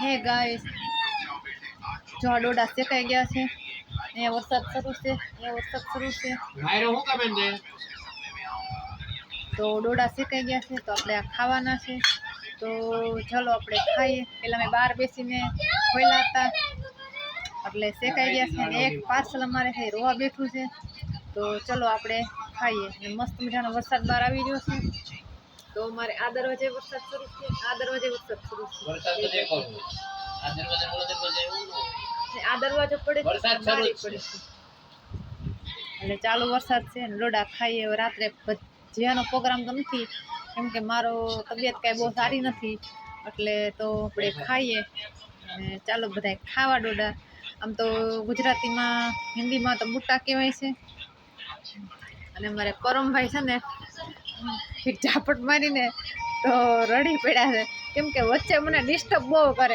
હે ગાઈસ જો આ ડોડા શેકાઈ ગયા છે. અહીંયા વરસાદ શરૂ છે. અહીંયા વરસાદ શરૂ છે. તો ડોડા શેકાઈ ગયા છે. તો આપણે આ ખાવાના છે. તો ચલો આપણે ખાઈએ. પહેલાં મેં બહાર બેસીને ખોયલા હતા. એટલે શેકાઈ ગયા છે. અને એક પાર્સલ અમારે છે રોવા બેઠું છે. તો ચલો આપણે ખાઈએ. મસ્ત મજાનો વરસાદ બહાર આવી ગયો છે. તો અમારે આ દરવાજે વરસાદ શરૂ છે આ દરવાજે વરસાદ શરૂ વરસાદ તો છે દેખો આ દરવાજે ઓલો દરવાજે આ દરવાજો પડે છે વરસાદ શરૂ પડે એટલે ચાલુ વરસાદ છે ને લોડા ખાઈએ રાત્રે ભજીયાનો પ્રોગ્રામ તો નથી. કેમ કે મારો તબિયત કાંઈ બહુ સારી નથી એટલે તો આપણે ખાઈએ. અને ચાલો બધા ખાવા ડોડા. આમ તો ગુજરાતીમાં હિન્દીમાં તો બુટ્ટા કહેવાય છે. અને મારે કરમભાઈ છે ને એક ઝાપટ મારીને તો રડી પડ્યા છે. કેમ કે વચ્ચે મને ડિસ્ટર્બ બહુ કરે